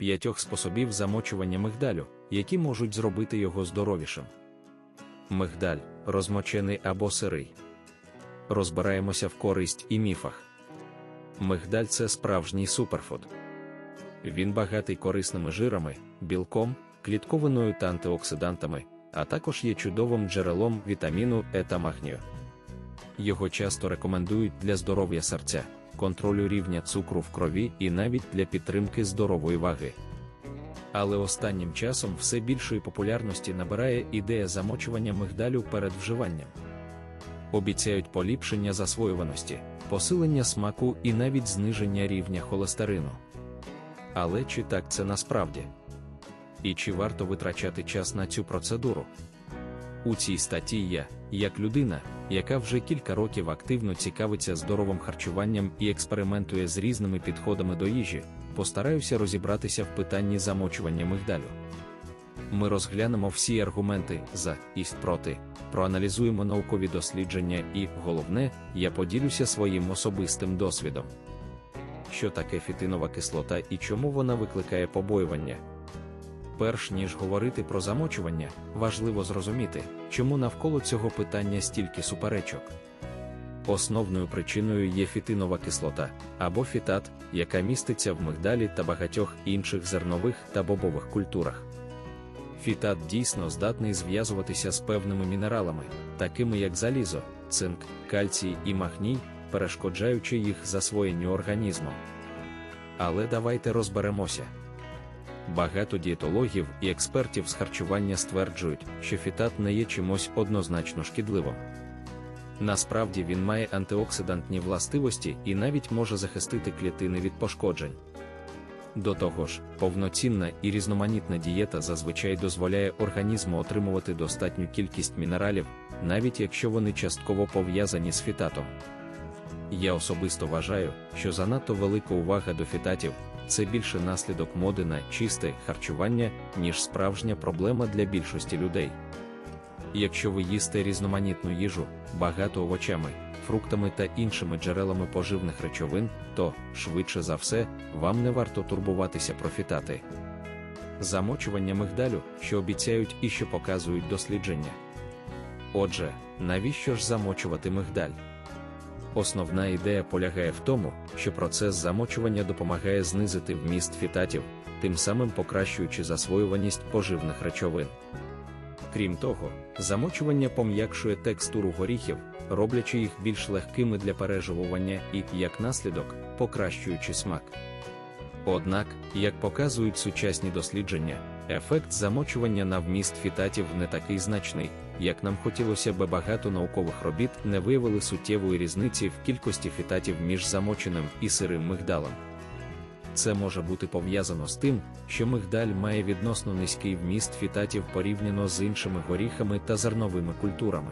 п'ятьох способів замочування мигдалю, які можуть зробити його здоровішим. Мигдаль розмочений або сирий. Розбираємося в користь і міфах. Мигдаль це справжній суперфуд. Він багатий корисними жирами, білком, клітковиною та антиоксидантами, а також є чудовим джерелом вітаміну Е та магнію. Його часто рекомендують для здоров'я серця, контролю рівня цукру в крові і навіть для підтримки здорової ваги. Але останнім часом все більшої популярності набирає ідея замочування мигдалю перед вживанням. Обіцяють поліпшення засвоюваності, посилення смаку і навіть зниження рівня холестерину. Але чи так це насправді? І чи варто витрачати час на цю процедуру? У цій статті я, як людина, яка вже кілька років активно цікавиться здоровим харчуванням і експериментує з різними підходами до їжі, постараюся розібратися в питанні замочування мигдалю. Ми розглянемо всі аргументи за і проти, проаналізуємо наукові дослідження і, головне, я поділюся своїм особистим досвідом. Що таке фітинова кислота і чому вона викликає побоювання? Перш ніж говорити про замочування, важливо зрозуміти, чому навколо цього питання стільки суперечок. Основною причиною є фітинова кислота або фітат, яка міститься в мигдалі та багатьох інших зернових та бобових культурах. Фітат дійсно здатний зв'язуватися з певними мінералами, такими як залізо, цинк, кальцій і магній, перешкоджаючи їх засвоєнню організмом. Але давайте розберемося. Багато дієтологів і експертів з харчування стверджують, що фітат не є чимось однозначно шкідливим. Насправді він має антиоксидантні властивості і навіть може захистити клітини від пошкоджень. До того ж, повноцінна і різноманітна дієта зазвичай дозволяє організму отримувати достатню кількість мінералів, навіть якщо вони частково пов'язані з фітатом. Я особисто вважаю, що занадто велика увага до фітатів це більше наслідок моди на чисте харчування, ніж справжня проблема для більшості людей. Якщо ви їсте різноманітну їжу, багато овочами, фруктами та іншими джерелами поживних речовин, то, швидше за все, вам не варто турбуватися про фітати. Замочування мигдалю, що обіцяють і що показують дослідження. Отже, навіщо ж замочувати мигдаль? Основна ідея полягає в тому, що процес замочування допомагає знизити вміст фітатів, тим самим покращуючи засвоюваність поживних речовин. Крім того, замочування пом'якшує текстуру горіхів, роблячи їх більш легкими для переживування і, як наслідок, покращуючи смак. Однак, як показують сучасні дослідження, ефект замочування на вміст фітатів не такий значний, як нам хотілося би багато наукових робіт не виявили суттєвої різниці в кількості фітатів між замоченим і сирим мигдалем. Це може бути пов'язано з тим, що мигдаль має відносно низький вміст фітатів порівняно з іншими горіхами та зерновими культурами.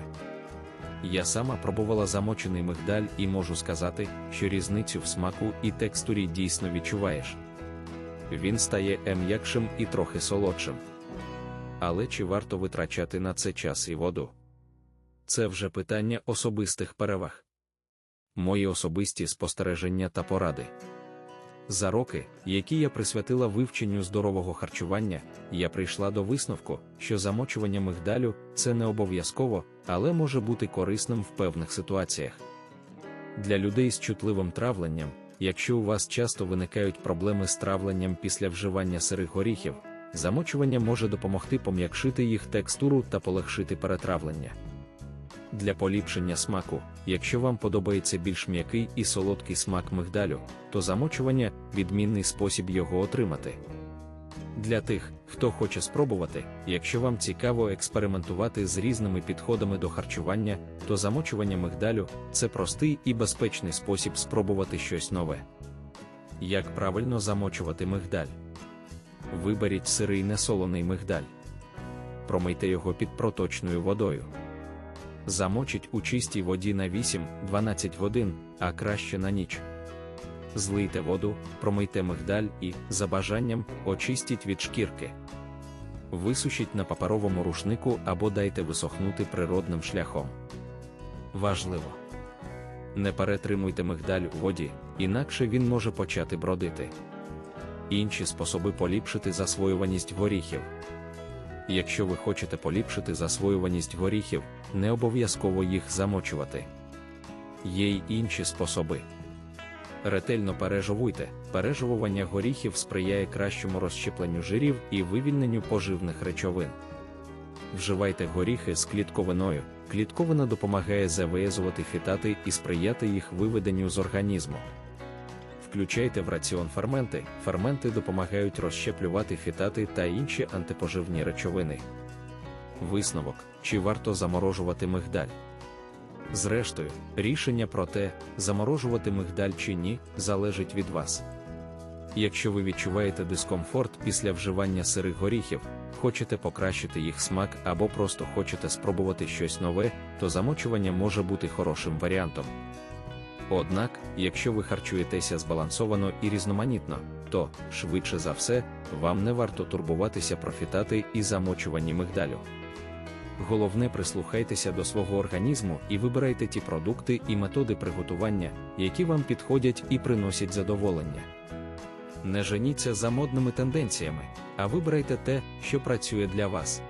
Я сама пробувала замочений мигдаль і можу сказати, що різницю в смаку і текстурі дійсно відчуваєш. Він стає м'якшим і трохи солодшим. Але чи варто витрачати на це час і воду? Це вже питання особистих переваг. Мої особисті спостереження та поради. За роки, які я присвятила вивченню здорового харчування, я прийшла до висновку, що замочування мигдалю це не обов'язково, але може бути корисним в певних ситуаціях. Для людей з чутливим травленням, якщо у вас часто виникають проблеми з травленням після вживання сирих горіхів, замочування може допомогти пом'якшити їх текстуру та полегшити перетравлення. Для поліпшення смаку, якщо вам подобається більш м'який і солодкий смак мигдалю, то замочування відмінний спосіб його отримати. Для тих, хто хоче спробувати, якщо вам цікаво експериментувати з різними підходами до харчування, то замочування мигдалю це простий і безпечний спосіб спробувати щось нове. Як правильно замочувати мигдаль? Виберіть сирий несолений мигдаль. Промийте його під проточною водою. Замочіть у чистій воді на 8-12 годин, а краще на ніч. Злийте воду, промийте мигдаль і, за бажанням, очистіть від шкірки. Висушіть на паперовому рушнику або дайте висохнути природним шляхом. Важливо. Не перетримуйте мигдаль у воді, інакше він може почати бродити. інші способи поліпшити засвоюваність горіхів. Якщо ви хочете поліпшити засвоюваність горіхів, не обов'язково їх замочувати. Є й інші способи. Ретельно пережовуйте. Пережовування горіхів сприяє кращому розщепленню жирів і вивільненню поживних речовин. Вживайте горіхи з клітковиною. Клітковина допомагає завиязувати фітати і сприяти їх виведенню з організму. Включайте в раціон ферменти. Ферменти допомагають розщеплювати фітати та інші антипоживні речовини. Висновок: чи варто заморожувати мигдаль? Зрештою, рішення про те, заморожувати мигдаль чи ні, залежить від вас. Якщо ви відчуваєте дискомфорт після вживання сирих горіхів, хочете покращити їх смак або просто хочете спробувати щось нове, то замочування може бути хорошим варіантом. Однак, якщо ви харчуєтеся збалансовано і різноманітно, то, швидше за все, вам не варто турбуватися про фітати і замочувані мигдалю. Головне прислухайтеся до свого організму і вибирайте ті продукти і методи приготування, які вам підходять і приносять задоволення. Не женіться за модними тенденціями, а вибирайте те, що працює для вас.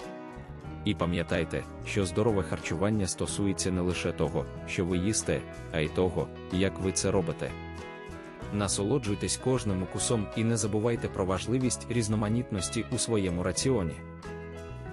І пам'ятайте, що здорове харчування стосується не лише того, що ви їсте, а й того, як ви це робите. Насолоджуйтесь кожним укусом і не забувайте про важливість різноманітності у своєму раціоні.